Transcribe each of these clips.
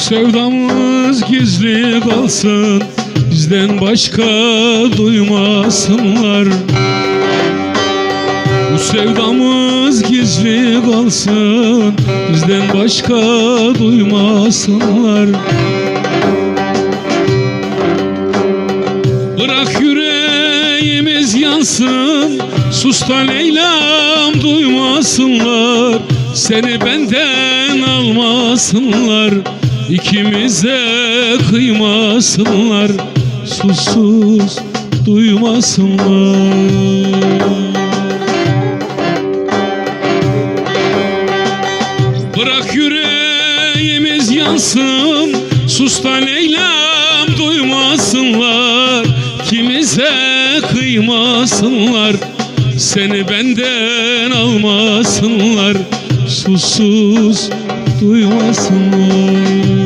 sevdamız gizli kalsın Bizden başka duymasınlar. Bu sevdamız gizli kalsın Bizden başka duymasınlar. Bırak yüreğimiz yansın Sus da Leyla'm duymasınlar. Seni benden almasınlar İkimize kıymasınlar Susuz duymasınlar. Bırak yüreğimiz yansın Sus da Leyla'm duymasınlar. Kimize kıymasınlar Seni benden almasınlar. Susuz duymasınlar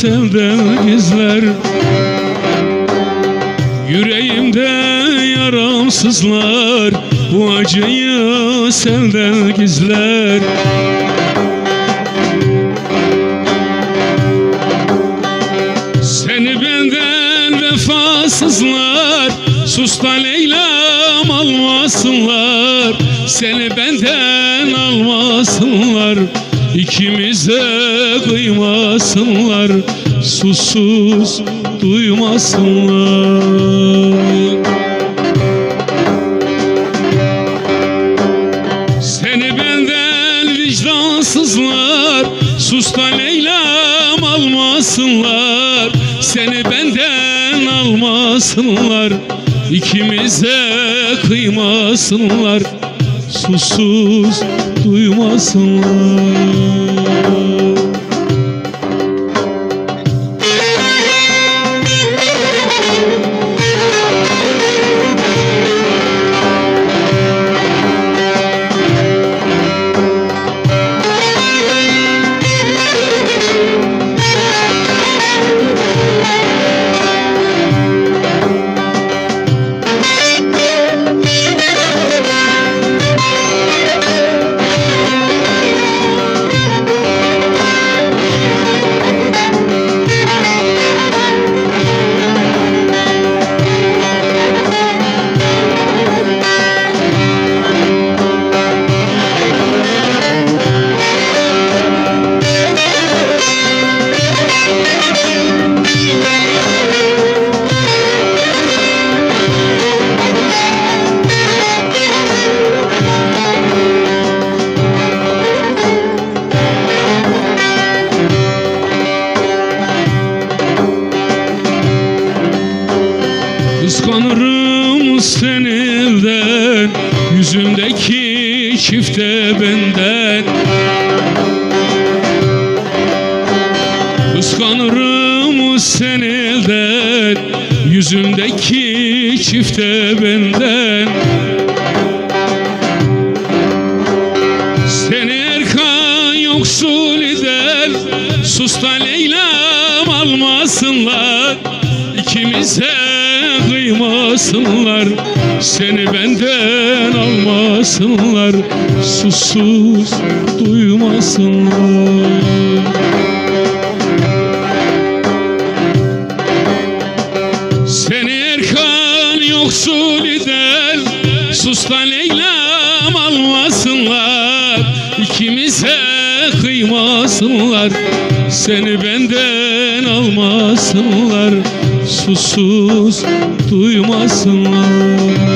sevden gizler Yüreğimde yaramsızlar Bu acıyı sevden gizler. Seni benden vefasızlar Sus da Leyla'm almasınlar. Seni benden almasınlar İkimize kıymasınlar Susuz duymasınlar. Seni benden vicdansızlar Sus da Leyla'm almasınlar. Seni benden almasınlar İkimize kıymasınlar Susuz duymasınlar çifte benden. Kıskanırım senilden Yüzündeki çifte benden. Seni Erkan yoksul eder Sus da Leyla'm almasınlar. İkimize kıymasınlar Seni benden almasınlar Susuz duymasınlar. Seni Erkan yoksul eder. Sus da Leyla'm almasınlar İkimize kıymasınlar. Seni benden almasınlar. Susuz duymasınlar